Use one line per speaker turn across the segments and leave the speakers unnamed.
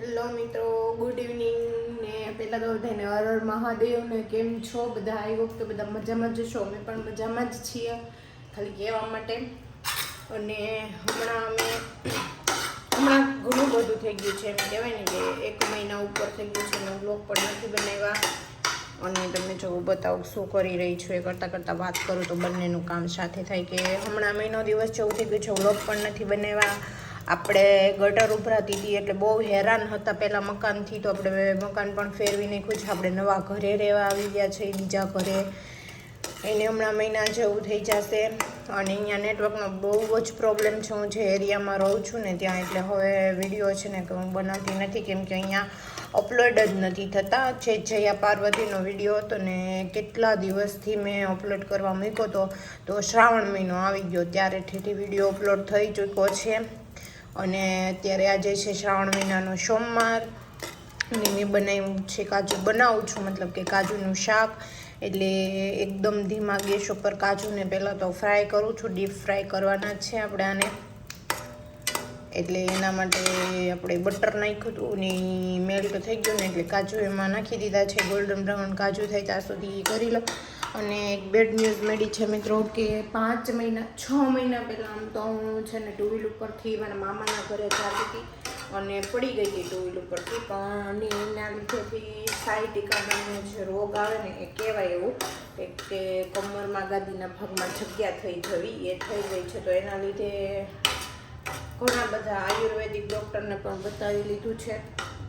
Hello મિત્રો good evening ને પહેલાં તો બધાને હર મહાદેવ ને કેમ છો? બધા આવી વખતે બધા મજામાં જ છો અમે પણ મજામાં જ છીએ, ખાલી કહેવા માટે. અને હમણાં અમે, હમણાં ઘણું બધું થઈ ગયું છે. એમ કહેવાય ને કે એક મહિના ઉપર થઈ ગયું છે. અને બ્લોગ પણ નથી બનાવ્યા. અને તમને જો બતાવું શું કરી રહી છું, એ કરતાં કરતાં વાત કરું તો બંનેનું કામ સાથે થાય કે હમણાં મહિનો દિવસ જેવું થઈ ગયું છે. વ્લોગ પણ નથી બનાવ્યા. આપણે ગટર ઉભરાતી હતી એટલે બહુ હેરાન હતા પહેલાં મકાનથી, તો આપણે મકાન પણ ફેરવી નાખ્યું છે. આપણે નવા ઘરે રહેવા આવી ગયા છે, બીજા ઘરે. એને હમણાં મહિના જેવું થઈ જશે અને અહીંયા નેટવર્કનો બહુ જ પ્રોબ્લેમ છે. હું જે એરિયામાં રહું છું ને ત્યાં, એટલે હવે વીડિયો છે ને કે હું બનાવતી નથી, કેમ કે અહીંયા અપલોડ જ નથી થતા. જે જયા પાર્વતીનો વીડિયો હતો ને, કેટલા દિવસથી મેં અપલોડ કરવા મૂક્યો હતો, તો શ્રાવણ મહિનો આવી ગયો. ત્યારે ઠેઠી વીડિયો અપલોડ થઈ ચૂક્યો છે. અને અત્યારે આજે છે શ્રાવણ મહિનાનો સોમવાર. મેં બનાવ્યું છે કાજુ. બનાવું છું, મતલબ કે કાજુનું શાક. એટલે એકદમ ધીમા ગેસ ઉપર કાજુને પહેલાં તો ફ્રાય કરું છું. ડીપ ફ્રાય કરવાના છે આપણે આને. એટલે એના માટે આપણે બટર નાખ્યું હતું ને મેલ્ટ થઈ ગયું ને એટલે કાજુ એમાં નાખી દીધા છે. ગોલ્ડન બ્રાઉન કાજુ થાય ત્યાં સુધી કરી લો. અને એક બેડ ન્યૂઝ મળી છે મિત્રો કે પાંચ મહિના, છ મહિના પહેલાં આમ તો હું છે ને ટુ વ્હીલ ઉપરથી મારા મામાના ઘરે ચાલી હતી અને પડી ગઈ હતી ટુ વ્હીલ ઉપરથી. પણ એના લીધેથી સાયટિકાનો જે રોગ આવે ને એ કહેવાય એવું એક કે કમરમાં ગાદીના ભાગમાં જગ્યા થઈ જવી, એ થઈ ગઈ છે. તો એના લીધે ઘણા બધા આયુર્વેદિક ડૉક્ટરને પણ બતાવી લીધું છે.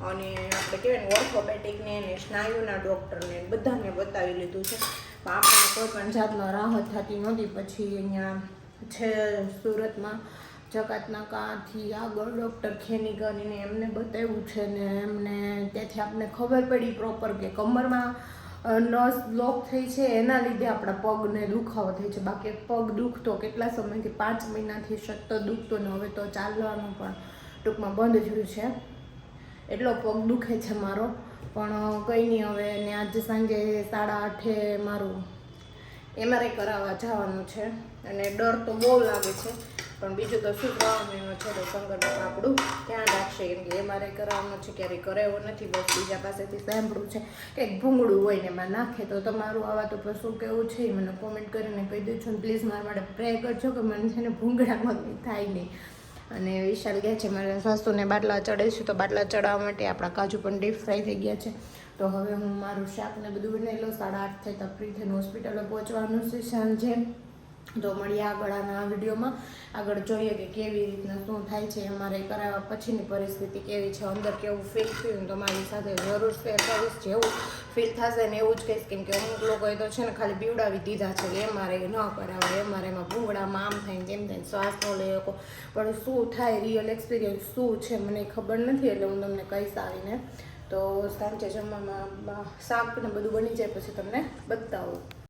અને આપણે કહેવાય ને ઓર્થોપેટિકને અને સ્નાયુના ડૉક્ટરને બધાને બતાવી લીધું છે. પણ આપણને કોઈ પણ જાતનો રાહત થતી નહોતી. પછી અહીંયા છે સુરતમાં જકાતના કાંથી આગળ ડૉક્ટર ખેની કરીને એમને બતાવ્યું છે ને એમને ત્યાંથી આપણને ખબર પડી પ્રોપર કે કમરમાં નસ બ્લોક થઈ છે, એના લીધે આપણા પગને દુખાવો થાય છે. બાકી પગ દુખતો કેટલા સમયથી? પાંચ મહિનાથી સતત દુખતો ને હવે તો ચાલવાનું પણ ટૂંકમાં બંધ થયું છે. એટલો પગ દુખે છે મારો. પણ કંઈ નહીં, હવે ને આજે સાંજે સાડા આઠે મારું એમઆરઆઈ કરાવવા જવાનું છે. અને ડર તો બહુ લાગે છે. પણ બીજું તો શું શ્રાવણ મહિનો છે? તો શંકર બાપા આપણું ધ્યાન રાખશે? કેમ કે મારે કરાવવાનું છે ક્યારેય કરાવ્યો નથી, બસ બીજા પાસેથી સાંભળ્યું છે. કે ભૂંગળું હોય ને એમાં નાખે તો તમારું આવા તો પર શું કેવું છે? એ મને કોમેન્ટ કરીને કહી દઉં ને પ્લીઝ મારા માટે પ્રે કરજો કે મને છે ને ભૂંગળામાં થાય નહીં. અને વિશાલ ગયા છે, મારા સાસુને બાટલા ચડે છે તો બાટલા ચડાવવા માટે આપણા કાજુ પણ ડીપ ફ્રાય થઈ ગયા છે. તો હવે હું મારું શાક ને બધું બનાવી લઉં. સાડા આઠ થતા ફ્રી થઈને હોસ્પિટલે પહોંચવાનું છે સાંજે. તો મળીએ આગળ આના વિડીયોમાં. આગળ જોઈએ કે કેવી રીતના શું થાય છે અમારે કરાવવા પછીની પરિસ્થિતિ કેવી છે, અંદર કેવું ફીલ થયું તો મારી સાથે જરૂર શેર કરીશ. જેવું ફીલ થશે ને એવું જ કહીશ. કેમ કે અમુક લોકોએ તો છે ને ખાલી પીવડાવી દીધા છે કે મારે ન કરાવે, એ મારે એમાં ભૂંગળામાં આમ થાય તેમ થાય શ્વાસ ન લઈ શકો પણ શું થાય રિયલ એક્સપિરિયન્સ શું છે મને ખબર નથી, એટલે હું તમને કહીશ આવીને. તો સાંજે જમવામાં શાક ને બધું બની જાય પછી તમને બતાવું.